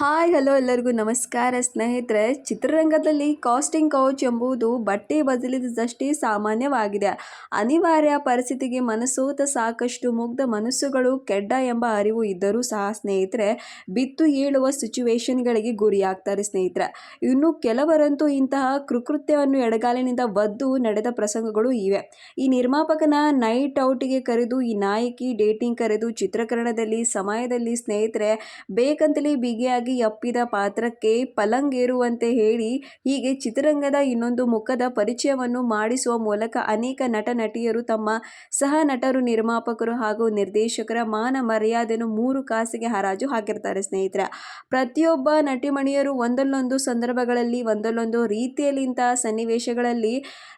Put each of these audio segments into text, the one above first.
Hi, hello ಎಲ್ಲರಿಗೂ ನಮಸ್ಕಾರ. ಸ್ನೇಹಿತರೆ, ಚಿತ್ರರಂಗದಲ್ಲಿ ಕಾಸ್ಟಿಂಗ್ ಕೌಚ್ ಎಂಬುದು ಬಟ್ಟೆ ಬದಲಿದಷ್ಟೇ ಸಾಮಾನ್ಯವಾಗಿದೆ. ಅನಿವಾರ್ಯ ಪರಿಸ್ಥಿತಿಗೆ ಮನಸೋತ ಸಾಕಷ್ಟು ಮುಗ್ಧ ಮನಸ್ಸುಗಳು ಕೆಡ್ಡ ಎಂಬ ಅರಿವು ಇದ್ದರೂ ಸಹ ಸ್ನೇಹಿತರೆ, ಬಿತ್ತು ಏಳುವ ಸಿಚುವೇಶನ್ಗಳಿಗೆ ಗುರಿಯಾಗ್ತಾರೆ ಸ್ನೇಹಿತರೆ. ಇನ್ನು ಕೆಲವರಂತೂ ಇಂತಹ ಕೃಕೃತ್ಯವನ್ನು ಎಡಗಾಲಿನಿಂದ ಬದ್ದು ನಡೆದ ಪ್ರಸಂಗಗಳು ಇವೆ. ಈ ನಿರ್ಮಾಪಕನ ನೈಟ್ ಔಟಿಗೆ ಕರೆದು, ಈ ನಾಯಕಿ ಡೇಟಿಂಗ್ ಕರೆದು ಚಿತ್ರೀಕರಣದಲ್ಲಿ, ಸಮಯದಲ್ಲಿ ಸ್ನೇಹಿತರೆ, ಬೇಕಂತಲೇ ಬಿಗಿಯಾಗಿ ಅಪ್ಪಿದ ಪಾತ್ರಕ್ಕೆ ಪಲಂಗೇರುವಂತೆ ಹೇಳಿ ಹೀಗೆ ಚಿತ್ರರಂಗದ ಇನ್ನೊಂದು ಮುಖದ ಪರಿಚಯವನ್ನು ಮಾಡಿಸುವ ಮೂಲಕ ಅನೇಕ ನಟ ನಟಿಯರು ತಮ್ಮ ಸಹ ನಟರು ನಿರ್ಮಾಪಕರು ಹಾಗೂ ನಿರ್ದೇಶಕರ ಮಾನ ಮರ್ಯಾದೆಯನ್ನು ಮೂರು ಕಾಸಿಗೆ ಹರಾಜು ಹಾಕಿರ್ತಾರೆ ಸ್ನೇಹಿತರ. ಪ್ರತಿಯೊಬ್ಬ ನಟಿಮಣಿಯರು ಒಂದಲ್ಲೊಂದು ಸಂದರ್ಭಗಳಲ್ಲಿ, ಒಂದಲ್ಲೊಂದು ರೀತಿಯಲ್ಲಿ ಇಂತಹ ಸನ್ನಿವೇಶಗಳಲ್ಲಿ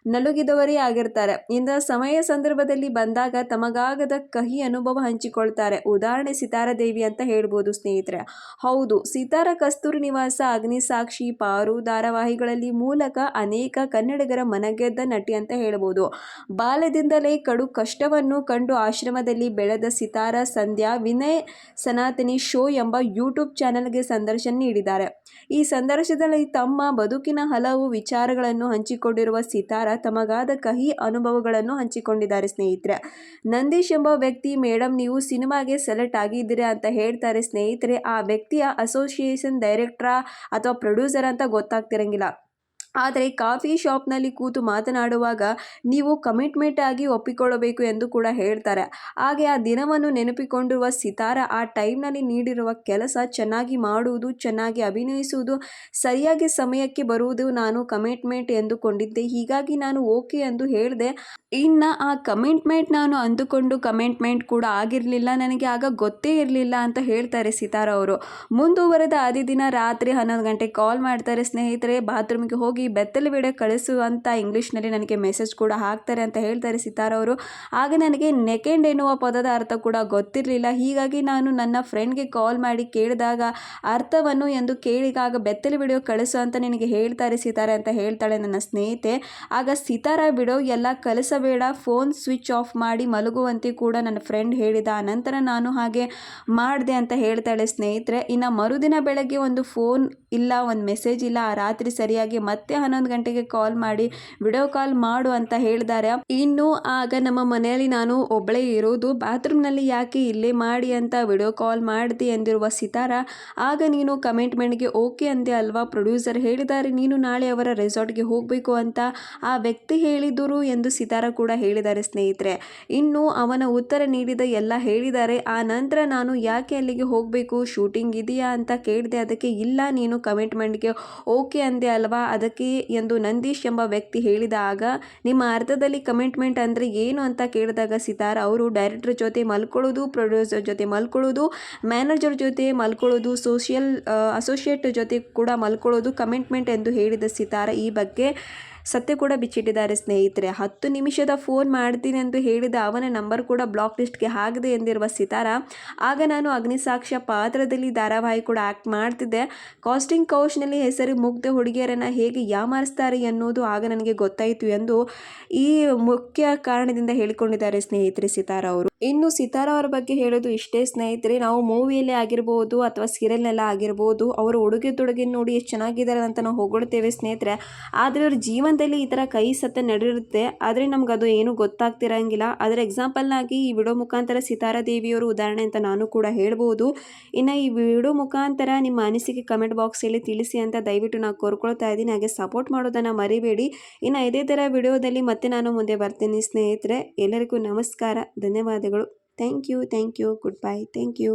ನಲುಗಿದವರೇ ಆಗಿರ್ತಾರೆ ಇಂತಹ ಸಮಯ ಸಂದರ್ಭದಲ್ಲಿ ಬಂದಾಗ ತಮಗಾಗದ ಕಹಿ ಅನುಭವ ಹಂಚಿಕೊಳ್ತಾರೆ. ಉದಾಹರಣೆ ಸಿತಾರಾದೇವಿ ಅಂತ ಹೇಳ್ಬೋದು ಸ್ನೇಹಿತರೆ. ಹೌದು ಸಿತಾರ ಕಸ್ತೂರಿ ನಿವಾಸ, ಅಗ್ನಿಸಾಕ್ಷಿ, ಪಾರು ಧಾರಾವಾಹಿಗಳಲ್ಲಿ ಮೂಲಕ ಅನೇಕ ಕನ್ನಡಿಗರ ಮನಗೆದ್ದ ನಟಿ ಅಂತ ಹೇಳಬಹುದು ಬಾಲ್ಯದಿಂದಲೇ ಕಡು ಕಷ್ಟವನ್ನು ಕಂಡು ಆಶ್ರಮದಲ್ಲಿ ಬೆಳೆದ ಸಿತಾರ ಸಂಧ್ಯಾ, ವಿನಯ್ ಸನಾತನಿ ಶೋ ಎಂಬ ಯೂಟ್ಯೂಬ್ ಚಾನೆಲ್ಗೆ ಸಂದರ್ಶನ ನೀಡಿದ್ದಾರೆ. ಈ ಸಂದರ್ಶನದಲ್ಲಿ ತಮ್ಮ ಬದುಕಿನ ಹಲವು ವಿಚಾರಗಳನ್ನು ಹಂಚಿಕೊಂಡಿರುವ ಸಿತಾರ ತಮಗಾದ ಕಹಿ ಅನುಭವಗಳನ್ನು ಹಂಚಿಕೊಂಡಿದ್ದಾರೆ ಸ್ನೇಹಿತರೆ. ನಂದೀಶ್ ಎಂಬ ವ್ಯಕ್ತಿ ಮೇಡಮ್ ನೀವು ಸಿನಿಮಾಗೆ ಸೆಲೆಕ್ಟ್ ಆಗಿದ್ದೀರಾ ಅಂತ ಹೇಳ್ತಾರೆ ಸ್ನೇಹಿತರೆ. ಆ ವ್ಯಕ್ತಿಯ ಅಸೋಸಿಯೇಷನ್ ಡೈರೆಕ್ಟ್ರಾ ಅಥವಾ ಪ್ರೊಡ್ಯೂಸರ್ ಅಂತ ಗೊತ್ತಾಗ್ತಿರಂಗಿಲ್ಲ. ಆದರೆ ಕಾಫಿ ಶಾಪ್ನಲ್ಲಿ ಕೂತು ಮಾತನಾಡುವಾಗ ನೀವು ಕಮಿಟ್ಮೆಂಟ್ ಆಗಿ ಒಪ್ಪಿಕೊಳ್ಳಬೇಕು ಎಂದು ಕೂಡ ಹೇಳ್ತಾರೆ. ಹಾಗೆ ಆ ದಿನವನ್ನು ನೆನಪಿಕೊಂಡಿರುವ ಸಿತಾರ ಆ ಟೈಮ್ನಲ್ಲಿ ನೀಡಿರುವ ಕೆಲಸ ಚೆನ್ನಾಗಿ ಮಾಡುವುದು, ಚೆನ್ನಾಗಿ ಅಭಿನಯಿಸುವುದು, ಸರಿಯಾಗಿ ಸಮಯಕ್ಕೆ ಬರುವುದು ನಾನು ಕಮಿಟ್ಮೆಂಟ್ ಎಂದುಕೊಂಡಿದ್ದೆ. ಹೀಗಾಗಿ ನಾನು ಓಕೆ ಎಂದು ಹೇಳಿದೆ ಇನ್ನು ಆ ಕಮಿಟ್ಮೆಂಟ್ ನಾನು ಅಂದುಕೊಂಡು ಕಮಿಟ್ಮೆಂಟ್ ಕೂಡ ಆಗಿರಲಿಲ್ಲ. ನನಗೆ ಆಗ ಗೊತ್ತೇ ಇರಲಿಲ್ಲ ಅಂತ ಹೇಳ್ತಾರೆ ಸಿತಾರ ಅವರು. ಮುಂದುವರೆದ ದಿನ ರಾತ್ರಿ ಹನ್ನೊಂದು ಗಂಟೆಗೆ ಕಾಲ್ ಮಾಡ್ತಾರೆ, ಸ್ನೇಹಿತರೆ ಬಾತ್ರೂಮ್ಗೆ ಹೋಗಿ ಬೆತ್ತಲು ವಿಡಿಯೋ ಕಳಿಸು ಅಂತ ಇಂಗ್ಲೀಷ್ನಲ್ಲಿ ನನಗೆ ಮೆಸೇಜ್ ಕೂಡ ಹಾಕ್ತಾರೆ ಅಂತ ಹೇಳ್ತಾರೆ ಸಿತಾರ ಅವರು. ಆಗ ನನಗೆ ನೆಕೆಂಡ್ ಎನ್ನುವ ಪದದ ಅರ್ಥ ಕೂಡ ಗೊತ್ತಿರಲಿಲ್ಲ. ಹೀಗಾಗಿ ನಾನು ನನ್ನ ಫ್ರೆಂಡ್ಗೆ ಕಾಲ್ ಮಾಡಿ ಕೇಳಿದಾಗ, ಅರ್ಥವನ್ನು ಎಂದು ಕೇಳಿದಾಗ ಬೆತ್ತಲು ಬಿಡೋ ಕಳಿಸು ಅಂತ ನಿನಗೆ ಹೇಳ್ತಾರೆ ಸಿತಾರೆ ಅಂತ ಹೇಳ್ತಾಳೆ ನನ್ನ ಸ್ನೇಹಿತೆ. ಆಗ ಸಿತಾರ, ಬಿಡೋ, ಎಲ್ಲ ಕಳಿಸಬೇಡ ಫೋನ್ ಸ್ವಿಚ್ ಆಫ್ ಮಾಡಿ ಮಲಗುವಂತೆ ಕೂಡ ನನ್ನ ಫ್ರೆಂಡ್ ಹೇಳಿದ ನಂತರ ನಾನು ಹಾಗೆ ಮಾಡಿದೆ ಅಂತ ಹೇಳ್ತಾಳೆ, ಸ್ನೇಹಿತರೆ. ಇನ್ನು ಮರುದಿನ ಬೆಳಗ್ಗೆ ಒಂದು ಫೋನ್ ಇಲ್ಲ, ಒಂದು ಮೆಸೇಜ್ ಇಲ್ಲ, ಆ ರಾತ್ರಿ ಸರಿಯಾಗಿ ಮತ್ತೆ ಹನ್ನೊಂದು ಗಂಟೆಗೆ ಕಾಲ್ ಮಾಡಿ ವಿಡಿಯೋ ಕಾಲ್ ಮಾಡು ಅಂತ ಹೇಳಿದ್ದಾರೆ ಇನ್ನು ಆಗ ನಮ್ಮ ಮನೆಯಲ್ಲಿ ನಾನು ಒಬ್ಬಳೇ ಇರೋದು, ಬಾತ್ರೂಮ್ನಲ್ಲಿ ಯಾಕೆ ಇಲ್ಲೇ ಮಾಡಿ ಅಂತ ವಿಡಿಯೋ ಕಾಲ್ ಮಾಡಿದೆ ಎಂದಿರುವ ಸಿತಾರ, ಆಗ ನೀನು ಕಮೆಂಟ್ಮೆಂಟ್ಗೆ ಓಕೆ ಅಂದೆ ಅಲ್ವಾ? ಪ್ರೊಡ್ಯೂಸರ್ ಹೇಳಿದ್ದಾರೆ, ನೀನು ನಾಳೆ ಅವರ ರೆಸಾರ್ಟ್ಗೆ ಹೋಗಬೇಕು ಅಂತ ಆ ವ್ಯಕ್ತಿ ಹೇಳಿದರು ಎಂದು ಸಿತಾರ ಕೂಡ ಹೇಳಿದ್ದಾರೆ ಸ್ನೇಹಿತರೆ. ಇನ್ನು ಅವನ ಉತ್ತರ ನೀಡಿದ ಎಲ್ಲ ಹೇಳಿದ್ದಾರೆ. ಆ ನಂತರ ನಾನು ಯಾಕೆ ಅಲ್ಲಿಗೆ ಹೋಗಬೇಕು? ಶೂಟಿಂಗ್ ಇದೆಯಾ ಅಂತ ಕೇಳಿದೆ. ಅದಕ್ಕೆ ಇಲ್ಲ, ನೀನು ಕಮಿಟ್ಮೆಂಟ್ಗೆ ಓಕೆ ಅಂದೆ ಅಲ್ವಾ? ಅದಕ್ಕೆ ಎಂದು ನಂದೀಶ್ ಎಂಬ ವ್ಯಕ್ತಿ ಹೇಳಿದಾಗ ನಿಮ್ಮ ಅರ್ಥದಲ್ಲಿ ಕಮಿಟ್ಮೆಂಟ್ ಅಂದರೆ ಏನು ಅಂತ ಕೇಳಿದಾಗ ಸಿತಾರ, ಅವರು ಡೈರೆಕ್ಟರ್ ಜೊತೆ ಮಲ್ಕೊಳ್ಳೋದು, ಪ್ರೊಡ್ಯೂಸರ್ ಜೊತೆ ಮಲ್ಕೊಳ್ಳೋದು, ಮ್ಯಾನೇಜರ್ ಜೊತೆ ಮಲ್ಕೊಳ್ಳೋದು, ಸೋಷಿಯಲ್, ಅಸೋಸಿಯೇಟ್ ಜೊತೆ ಕೂಡ ಮಲ್ಕೊಳ್ಳೋದು ಕಮಿಟ್ಮೆಂಟ್ ಎಂದು ಹೇಳಿದ ಸಿತಾರ ಈ ಬಗ್ಗೆ ಸತ್ಯ ಕೂಡ ಬಿಚ್ಚಿಟ್ಟಿದ್ದಾರೆ ಸ್ನೇಹಿತರೆ. ಹತ್ತು ನಿಮಿಷದ ಫೋನ್ ಮಾಡ್ತೀನಿ ಎಂದು ಹೇಳಿದ ಅವನ ನಂಬರ್ ಕೂಡ ಬ್ಲಾಕ್ ಲಿಸ್ಟ್ಗೆ ಹಾಕಿದೆ ಎಂದಿರುವ ಸಿತಾರ, ಆಗ ನಾನು ಅಗ್ನಿಸಾಕ್ಷ್ಯ ಪಾತ್ರದಲ್ಲಿ ಧಾರಾವಾಹಿ ಕೂಡ ಆ್ಯಕ್ಟ್ ಮಾಡ್ತಿದ್ದೆ. ಕಾಸ್ಟಿಂಗ್ ಕೌಶ್ನಲ್ಲಿ ಹೆಸರು ಮುಗ್ಧ ಹುಡುಗಿಯರನ್ನು ಹೇಗೆ ಯಾಮಾರಿಸ್ತಾರೆ ಎನ್ನುವುದು ಆಗ ನನಗೆ ಗೊತ್ತಾಯಿತು ಎಂದು ಈ ಮುಖ್ಯ ಕಾರಣದಿಂದ ಹೇಳಿಕೊಂಡಿದ್ದಾರೆ ಸ್ನೇಹಿತರೆ ಸಿತಾರ ಅವರು. ಇನ್ನು ಸಿತಾರ ಅವರ ಬಗ್ಗೆ ಹೇಳೋದು ಇಷ್ಟೇ ಸ್ನೇಹಿತರೆ, ನಾವು ಮೂವಿಯಲ್ಲೇ ಆಗಿರ್ಬೋದು ಅಥವಾ ಸೀರಿಯಲ್ನೆಲ್ಲ ಆಗಿರ್ಬೋದು, ಅವರು ಉಡುಗೆ ತೊಡುಗೆ ನೋಡಿ ಎಷ್ಟು ಚೆನ್ನಾಗಿದ್ದಾರೆ ಅಂತ ನಾವು ಹೊಗಳ್ತೇವೆ ಸ್ನೇಹಿತರೆ. ಆದರೆ ಅವ್ರ ಜೀವನದಲ್ಲಿ ಈ ಥರ ಕೈ ಸತ್ತ ನಡೆಯುತ್ತೆ. ಆದರೆ ನಮ್ಗೆ ಅದು ಏನೂ ಗೊತ್ತಾಗ್ತಿರಂಗಿಲ್ಲ. ಅದರ ಎಕ್ಸಾಂಪಲ್ನಾಗಿ ಈ ವಿಡಿಯೋ ಮುಖಾಂತರ ಸಿತಾರ ದೇವಿಯವರು ಉದಾಹರಣೆ ಅಂತ ನಾನು ಕೂಡ ಹೇಳ್ಬೋದು. ಇನ್ನು ಈ ವಿಡಿಯೋ ಮುಖಾಂತರ ನಿಮ್ಮ ಅನಿಸಿಕೆ ಕಮೆಂಟ್ ಬಾಕ್ಸಲ್ಲಿ ತಿಳಿಸಿ ಅಂತ ದಯವಿಟ್ಟು ನಾನು ಕೋರ್ಕೊಳ್ತಾ ಇದ್ದೀನಿ. ಹಾಗೆ ಸಪೋರ್ಟ್ ಮಾಡೋದನ್ನು ಮರಿಬೇಡಿ. ಇನ್ನು ಇದೇ ಥರ ವಿಡಿಯೋದಲ್ಲಿ ಮತ್ತೆ ನಾನು ಮುಂದೆ ಬರ್ತೀನಿ ಸ್ನೇಹಿತರೆ. ಎಲ್ಲರಿಗೂ ನಮಸ್ಕಾರ. ಧನ್ಯವಾದಗಳು thank you thank you good bye thank you